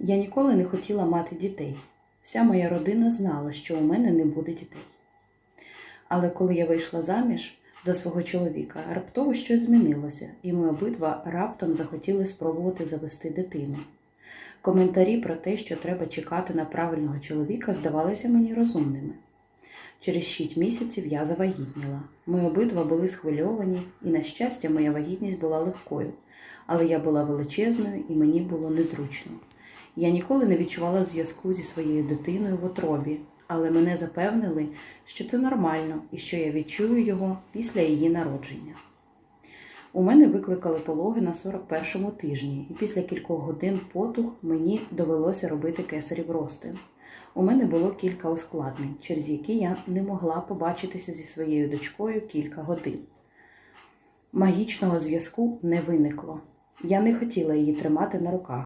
Я ніколи не хотіла мати дітей. Вся моя родина знала, що у мене не буде дітей. Але коли я вийшла заміж за свого чоловіка, раптово щось змінилося, і ми обидва раптом захотіли спробувати завести дитину. Коментарі про те, що треба чекати на правильного чоловіка, здавалися мені розумними. Через шість місяців я завагітніла. Ми обидва були схвильовані, і, на щастя, моя вагітність була легкою, але я була величезною і мені було незручно. Я ніколи не відчувала зв'язку зі своєю дитиною в утробі, але мене запевнили, що це нормально і що я відчую його після її народження. У мене викликали пологи на 41-му тижні, і після кількох годин потух мені довелося робити кесарів розтин. У мене було кілька ускладнень, через які я не могла побачитися зі своєю дочкою кілька годин. Магічного зв'язку не виникло. Я не хотіла її тримати на руках.